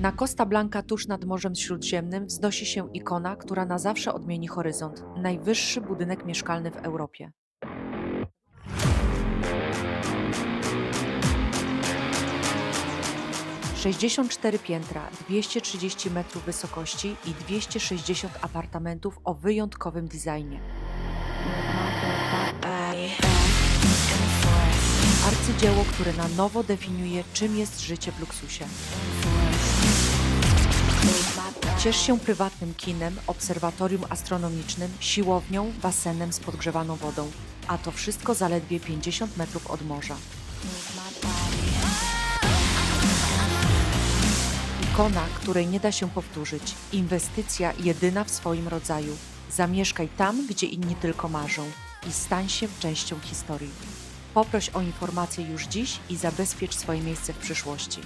Na Costa Blanca tuż nad Morzem Śródziemnym wznosi się ikona, która na zawsze odmieni horyzont. Najwyższy budynek mieszkalny w Europie. Sześćdziesiąt cztery piętra, 230 metrów wysokości i 260 apartamentów o wyjątkowym designie. Arcydzieło, które na nowo definiuje, czym jest życie w luksusie. Ciesz się prywatnym kinem, obserwatorium astronomicznym, siłownią, basenem z podgrzewaną wodą. A to wszystko zaledwie 50 metrów od morza. Ikona, której nie da się powtórzyć. Inwestycja jedyna w swoim rodzaju. Zamieszkaj tam, gdzie inni tylko marzą i stań się częścią historii. Poproś o informacje już dziś i zabezpiecz swoje miejsce w przyszłości.